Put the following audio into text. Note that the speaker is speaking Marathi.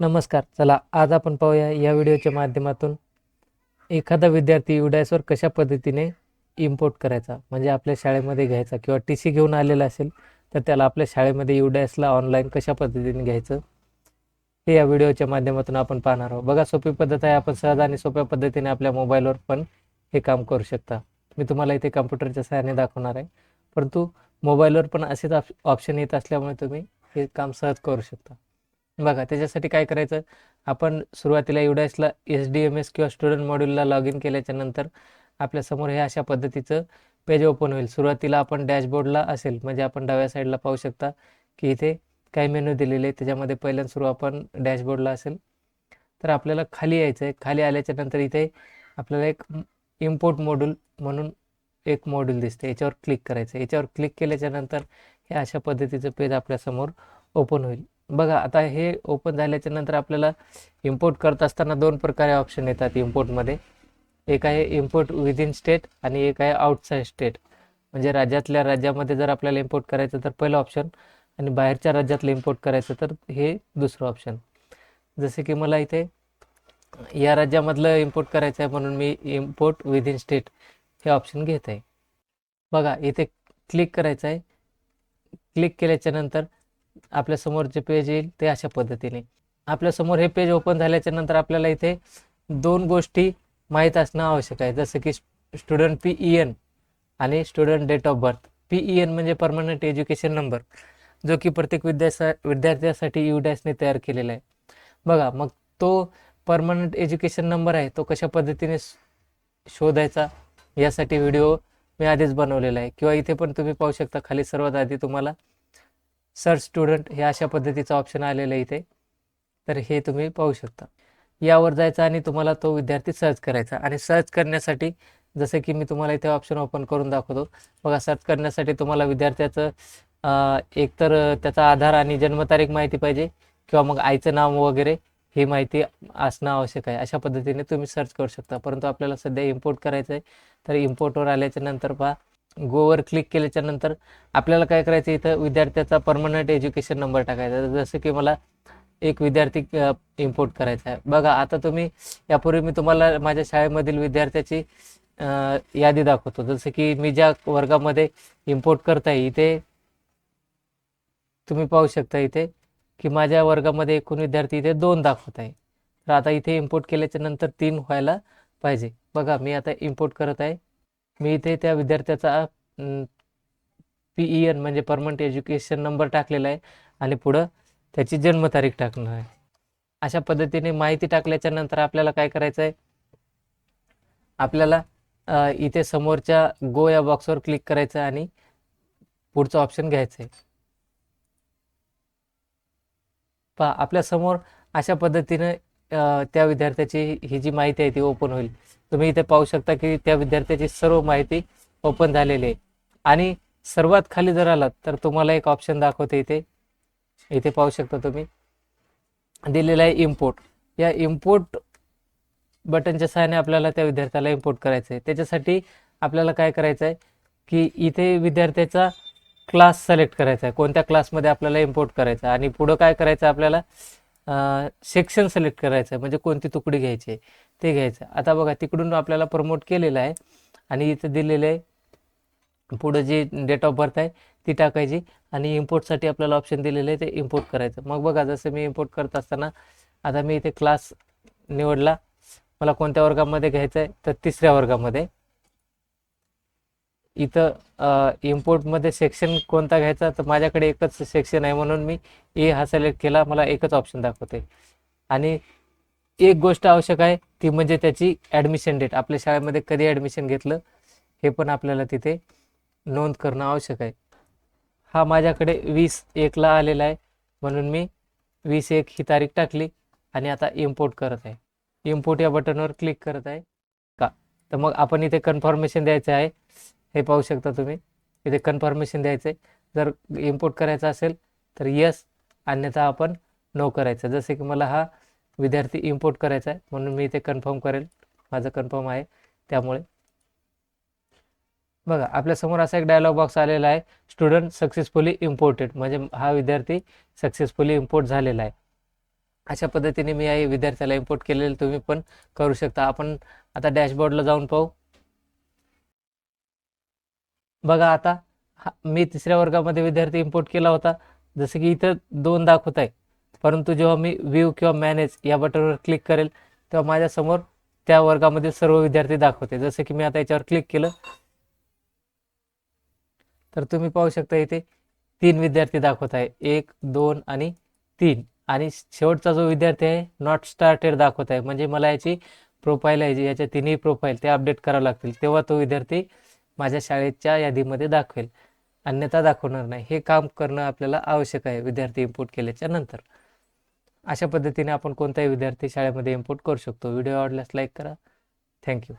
नमस्कार. चला आज आपण पाहूया या व्हिडिओच्या माध्यमातून एखादा विद्यार्थी युडायसवर कशा पद्धतीने इम्पोर्ट करायचा? म्हणजे आपल्या शाळेमध्ये घ्यायचा किंवा टी सी घेऊन आलेला असेल तर त्याला आपल्या शाळेमध्ये युडायसला ऑनलाईन कशा पद्धतीने घ्यायचं? हे या व्हिडिओच्या माध्यमातून आपण पाहणार आहोत. बघा सोपी पद्धत आहे. आपण सहज आणि सोप्या पद्धतीने आपल्या मोबाईलवर पण हे काम करू शकता. मी तुम्हाला इथे कम्प्युटरच्या सहाय्याने दाखवणार आहे. परंतु मोबाईलवर पण असेच ऑप्शन येत असल्यामुळे तुम्ही हे काम सहज करू शकता. बघा त्याच्यासाठी काय करायचं? आपण सुरुवातीला युडायसला एस डी एम एस किंवा स्टुडंट मॉड्यूलला लॉग इन केल्याच्यानंतर आपल्यासमोर हे अशा पद्धतीचं पेज ओपन होईल. सुरुवातीला आपण डॅशबोर्डला असेल म्हणजे आपण डाव्या साईडला पाहू शकता की इथे काही मेनू दिलेले आहे त्याच्यामध्ये पहिल्यांदा सुरू आपण डॅशबोर्डला असेल. तर आपल्याला खाली यायचं आहे खाली आल्याच्यानंतर इथे आपल्याला एक इम्पोर्ट मॉड्यूल म्हणून एक मॉड्यूल दिसते. याच्यावर क्लिक करायचं याच्यावर क्लिक केल्याच्यानंतर हे अशा पद्धतीचं पेज आपल्यासमोर ओपन होईल. बघा आता हे ओपन झाल्याच्यानंतर आपल्याला इम्पोर्ट करत असताना दोन प्रकारे ऑप्शन येतात इम्पोर्टमध्ये एक आहे इम्पोर्ट विदिन स्टेट आणि एक आहे आउटसाईड स्टेट म्हणजे राज्यातल्या राज्यामध्ये जर आपल्याला इम्पोर्ट करायचं तर पहिलं ऑप्शन आणि बाहेरच्या राज्यातलं इम्पोर्ट करायचं तर हे दुसरं ऑप्शन जसे की मला इथे या राज्यामधलं इम्पोर्ट करायचं आहे म्हणून मी इम्पोर्ट विदिन स्टेट हे ऑप्शन घेत आहे बघा इथे क्लिक करायचं आहे. क्लिक केल्याच्यानंतर आपल्यासमोर जे पेज येईल ते अशा पद्धतीने. आपल्यासमोर हे पेज ओपन झाल्याच्यानंतर आपल्याला इथे दोन गोष्टी माहीत असणं आवश्यक आहे. जसं की स्टुडंट पी ई एन आणि student date of birth P E N म्हणजे परमनंट एज्युकेशन नंबर जो की प्रत्येक विद्यासा विद्यार्थ्यासाठी युडॅसने तयार केलेला आहे. बघा मग तो परमनंट एज्युकेशन नंबर आहे तो कशा पद्धतीने शोधायचा यासाठी व्हिडिओ मी आधीच बनवलेला आहे. किंवा इथे पण तुम्ही पाहू शकता खाली सर्वात आधी तुम्हाला सर्च स्टुडंट हे अशा पद्धतीचं ऑप्शन आलेलं आहे इथे. तर हे तुम्ही पाहू शकता. यावर जायचं आणि तुम्हाला तो विद्यार्थी सर्च करायचा. आणि सर्च करण्यासाठी जसं की मी तुम्हाला इथे ऑप्शन ओपन करून दाखवतो. बघा सर्च करण्यासाठी तुम्हाला विद्यार्थ्याचं एकतर त्याचा आधार आणि जन्मतारीख माहिती पाहिजे किंवा मग आईचं नाव वगैरे ही माहिती असणं आवश्यक आहे. अशा पद्धतीने तुम्ही सर्च करू शकता. परंतु आपल्याला सध्या इम्पोर्ट करायचं आहे तर इम्पोर्टवर आल्याच्यानंतर पहा गोवर क्लिक केल्याच्यानंतर आपल्याला काय करायचं इथं? विद्यार्थ्याचा परमनंट एज्युकेशन नंबर टाकायचा जसं की मला एक विद्यार्थी इम्पोर्ट करायचा आहे. बघा आता तुम्ही यापूर्वी मी तुम्हाला माझ्या शाळेमधील विद्यार्थ्याची यादी दाखवतो. जसं की मी ज्या वर्गामध्ये इम्पोर्ट करताय इथे तुम्ही पाहू शकता इथे की माझ्या वर्गामध्ये एकूण विद्यार्थी इथे दोन दाखवत आहे. तर आता इथे इम्पोर्ट केल्याच्यानंतर तीन व्हायला पाहिजे. बघा मी आता इम्पोर्ट करत आहे. मी इथे त्या विद्यार्थ्याचा पी ई एन म्हणजे परमनंट एज्युकेशन नंबर टाकलेला आहे आणि पुढं त्याची जन्मतारीख टाकणार आहे. अशा पद्धतीने माहिती टाकल्याच्या नंतर आपल्याला काय करायचं आहे? आपल्याला इथे समोरच्या गो या बॉक्सवर क्लिक करायचं आणि पुढचं ऑप्शन घ्यायचं आहे. पहा आपल्यासमोर अशा पद्धतीने त्या विद्यार्थ्याची ही जी माहिती आहे ती ओपन होईल. तुम्ही इथे पाहू शकता की त्या विद्यार्थ्याची सर्व माहिती ओपन झालेली आहे. आणि सर्वात खाली जर आलात तर तुम्हाला एक ऑप्शन दाखवते इथे. इथे पाहू शकता तुम्ही. दिलेला आहे इम्पोर्ट या इम्पोर्ट बटनच्या सहाय्याने आपल्याला त्या विद्यार्थ्याला इम्पोर्ट करायचं आहे. त्याच्यासाठी आपल्याला काय करायचं आहे की इथे विद्यार्थ्याचा क्लास सिलेक्ट करायचा आहे. कोणत्या क्लासमध्ये आपल्याला इम्पोर्ट करायचा आणि पुढं काय करायचं आपल्याला? सेक्शन सिलेक्ट करायचं आहे म्हणजे कोणती तुकडी घ्यायची आहे ते घ्यायचं. आता बघा तिकडून आपल्याला प्रमोट केलेलं आहे आणि इथं दिलेलं आहे. पुढं जी डेट ऑफ बर्थ आहे ती टाकायची आणि इम्पोर्टसाठी आपल्याला ऑप्शन दिलेलं आहे ते इम्पोर्ट करायचं. मग बघा जसं मी इम्पोर्ट करत असताना आता मी इथे क्लास निवडला. मला कोणत्या वर्गामध्ये घ्यायचं आहे तर तिसऱ्या वर्गामध्ये. इथं इम्पोर्टमध्ये सेक्शन कोणता घ्यायचा तर माझ्याकडे एकच सेक्शन आहे म्हणून मी ए हा सिलेक्ट केला. मला एकच ऑप्शन दाखवते आणि एक गोष्ट आवश्यक आहे ती म्हणजे त्याची ॲडमिशन डेट आपल्या शाळेमध्ये कधी ॲडमिशन घेतलं हे पण आपल्याला तिथे नोंद करणं आवश्यक आहे. हा माझ्याकडे वीस एकला आलेला आहे. म्हणून मी वीस एक ही तारीख टाकली आणि आता इम्पोर्ट करत आहे. इम्पोर्ट या बटनवर क्लिक करत आहे. का? तर मग आपण इथे कन्फर्मेशन द्यायचं आहे. हे पाहू शकता तुम्ही. इथे कन्फर्मेशन द्यायचं आहे जर इम्पोर्ट करायचं असेल तर यस अन्यथा आपण नो करायचं. जसे की मला हा विद्यार्थी इम्पोर्ट करायचा आहे म्हणून मी इथे कन्फर्म करेल. माझं कन्फर्म आहे. त्यामुळे बघा आपल्यासमोर असा एक डायलॉग बॉक्स आलेला आहे. स्टुडंट सक्सेसफुली इम्पोर्टेड म्हणजे हा विद्यार्थी सक्सेसफुली इम्पोर्ट झालेला आहे. अशा पद्धतीने मी या विद्यार्थ्याला इम्पोर्ट केलेलं तुम्ही पण करू शकता. आपण आता डॅशबोर्डला जाऊन पाहू. बघा आता हा मी तिसऱ्या वर्गामध्ये विद्यार्थी इम्पोर्ट केला होता. जसं की इथं दोन दाखवत आहे. परंतु जेव्हा मी व्ह्यू किंवा मॅनेज या बटनवर क्लिक करेल तेव्हा माझ्यासमोर त्या वर्गामध्ये सर्व विद्यार्थी दाखवते. जसं की मी आता याच्यावर क्लिक केलं. तर तुम्ही पाहू शकता इथे तीन विद्यार्थी दाखवत आहे. एक दोन आणि तीन. आणि शेवटचा जो विद्यार्थी आहे नॉट स्टार्टेड दाखवत आहे. म्हणजे मला याची प्रोफाईल आहे जी याच्या तिन्ही प्रोफाईल ते अपडेट करावं लागतील. तेव्हा तो विद्यार्थी माझ्या शाळेच्या यादीमध्ये दाखवेल. अन्यथा दाखवणार नाही. हे काम करणं आपल्याला आवश्यक आहे विद्यार्थी इम्पोर्ट केल्याच्यानंतर. अशा पद्धतीने आपण कोणताही विद्यार्थी शाळेमध्ये इम्पोर्ट करू शकतो. व्हिडिओ आवडल्यास लाईक करा. थँक्यू